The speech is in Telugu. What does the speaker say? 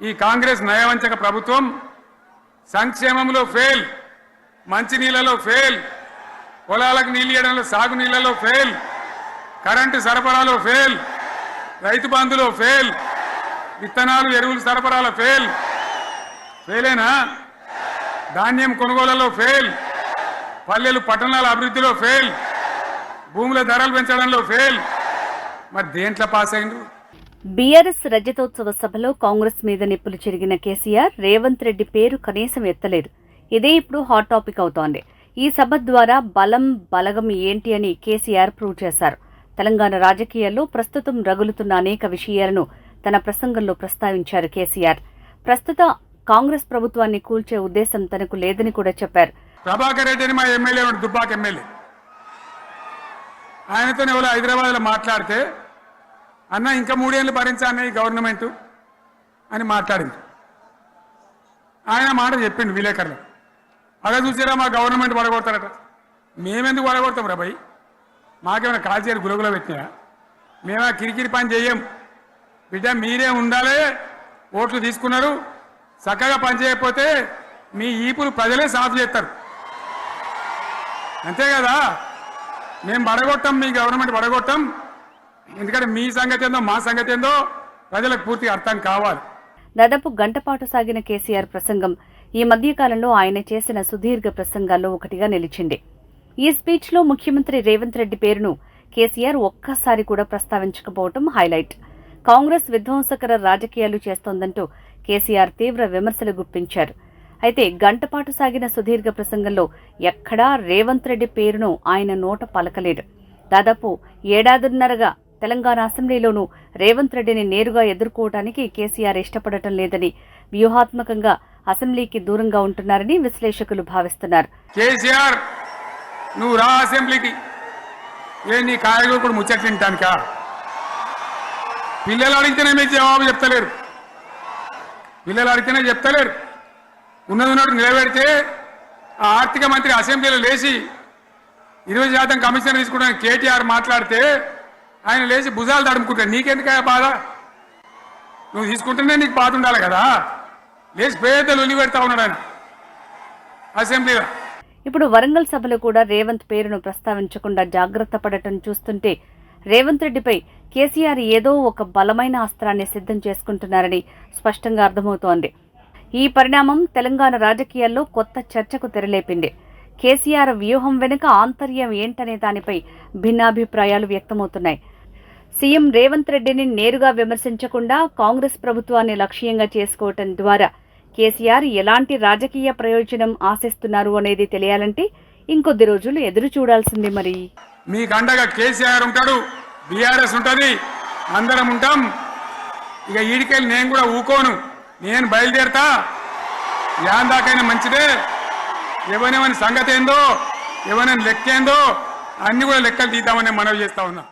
ఈ కాంగ్రెస్ నయవంచక ప్రభుత్వం సంక్షేమంలో ఫెయిల్ మంచినీళ్ళలో ఫెయిల్ పొలాలకు నీళ్ళు ఇవ్వడంలో సాగు నీళ్ళలో ఫెయిల్ కరెంటు సరఫరాలో ఫెయిల్ రైతు బంధులో ఫెయిల్ విత్తనాలు ఎరువులు సరఫరాలో ఫెయిల్ ఫెయిలేనా ధాన్యం కొనుగోలలో ఫెయిల్ పల్లెలు పట్టణాల అభివృద్ధిలో ఫెయిల్ భూముల ధరలు పెంచడంలో ఫెయిల్ మరి దేంట్లో పాస్ అయిండు బీఆర్ఎస్ రజతోత్సవ సభలో కాంగ్రెస్ మీద నిప్పులు చెరిగిన కేసీఆర్ రేవంత్ రెడ్డి పేరు కనీసం ఎత్తలేదు. ఇదే ఇప్పుడు హాట్ టాపిక్ అవుతోంది. ఈ సభ ద్వారా బలం బలగం ఏంటి అని కేసీఆర్ ప్రూవ్ చేశారు. తెలంగాణ రాజకీయాల్లో ప్రస్తుతం రగులుతున్న అనేక విషయాలను తన ప్రసంగంలో ప్రస్తావించారు కేసీఆర్. ప్రస్తుత కాంగ్రెస్ ప్రభుత్వాన్ని కూల్చే ఉద్దేశం తనకు లేదని కూడా చెప్పారు. ప్రభాకర్ రెడ్డి మా ఎమ్మెల్యే దుబ్బాక ఎమ్మెల్యే. ఆయనతో హైదరాబాద్లో మాట్లాడితే అన్న ఇంకా మూడేళ్ళు భరించాను ఈ గవర్నమెంట్ అని మాట్లాడింది. ఆయన మాట చెప్పిండు విలేకరులు. అలా చూసారా మా గవర్నమెంట్ పడగొడతారట మేమెందుకు పడగొడతాం రా భయ్? మాకేమైనా కాల్చేరు గురుగులో పెట్టినా మేమా కిరికిరి పని చేయం బిడ్డ మీరే ఉండాలి ఓట్లు తీసుకున్నారు. చక్కగా పని చేయకపోతే మీ ఈపులు ప్రజలే సాఫ్ చేస్తారు. అంతే కదా? మేము పడగొట్టాం మీ గవర్నమెంట్ పడగొట్టాం ఎందుకంటే మీ సంగతి ఏందో మా సంగతి ఏందో ప్రజలకు పూర్తిగా అర్థం కావాలి. దాదాపు గంటపాటు సాగిన కేసీఆర్ ప్రసంగం ఈ మధ్యకాలంలో ఆయన చేసిన సుదీర్ఘ ప్రసంగాల్లో ఒకటిగా నిలిచింది. ఈ స్పీచ్లో ముఖ్యమంత్రి రేవంత్ రెడ్డి పేరును కేసీఆర్ ఒక్కసారి కూడా ప్రస్తావించకపోవటం హైలైట్. కాంగ్రెస్ విధ్వంసకర రాజకీయాలు చేస్తోందంటూ కేసీఆర్ తీవ్ర విమర్శలు గుప్పించారు. అయితే గంటపాటు సాగిన సుదీర్ఘ ప్రసంగంలో ఎక్కడా రేవంత్ రెడ్డి పేరును ఆయన నోట పలకలేదు. దాదాపు ఏడాదిన్నరగా తెలంగాణ అసెంబ్లీలోనూ రేవంత్ రెడ్డిని నేరుగా ఎదుర్కోవటానికి కేసీఆర్ ఇష్టపడటం లేదని వ్యూహాత్మకంగా అసెంబ్లీకి దూరంగా ఉంటున్నారని విశ్లేషకులు భావిస్తున్నారు. కేసీఆర్ నువ్వు రా అసెంబ్లీకి. ఏ నీ కాయగూరకుడు ముచ్చట తింటానికా పిల్లలు అడిగితేనే మీకు జవాబు చెప్తలేరు. పిల్లలు అడిగితేనే చెప్తలేరు. ఉన్నది ఉన్నట్టు నిలబెడితే ఆ ఆర్థిక మంత్రి అసెంబ్లీలో లేచి ఇరవై శాతం కమిషన్ తీసుకుంటాను కేటీఆర్ మాట్లాడితే ఆయన లేచి భుజాలు తడుముకుంటాడు నీకెందుకయ్యా బాధ? నువ్వు తీసుకుంటేనే నీకు బాధ ఉండాలి కదా? లేచి పేదలు ఉల్లి పెడతా ఉన్నాడు ఆయన. అసెంబ్లీలో. ఇప్పుడు వరంగల్ సభలో కూడా రేవంత్ పేరును ప్రస్తావించకుండా జాగ్రత్త పడటం చూస్తుంటే రేవంత్ రెడ్డిపై కేసీఆర్ ఏదో ఒక బలమైన అస్త్రాన్ని సిద్ధం చేసుకుంటున్నారని స్పష్టంగా అర్థమవుతోంది. ఈ పరిణామం తెలంగాణ రాజకీయాల్లో కొత్త చర్చకు తెరలేపింది. కేసీఆర్ వ్యూహం వెనుక ఆంతర్యం ఏంటనే దానిపై భిన్నాభిప్రాయాలు వ్యక్తమవుతున్నాయి. సీఎం రేవంత్ రెడ్డిని నేరుగా విమర్శించకుండా కాంగ్రెస్ ప్రభుత్వాన్ని లక్ష్యంగా చేసుకోవటం ద్వారా కేసీఆర్ ఎలాంటి రాజకీయ ప్రయోజనం ఆశిస్తున్నారు అనేది తెలియాలంటే ఇంకొద్ది రోజులు ఎదురు చూడాల్సింది మరి. మీకు అండగా కేసీఆర్ ఉంటాడు బీఆర్ఎస్ ఉంటుంది అందరం ఉంటాం. ఇక ఈడికెళ్ళి నేను కూడా ఊకోను నేను బయలుదేరతా. యాందాకైనా మంచిదే ఎవరెవరి సంగతి ఏందో ఎవరైనా లెక్కేందో అన్ని కూడా లెక్కలు తీద్దామని మనవి చేస్తా ఉన్నా.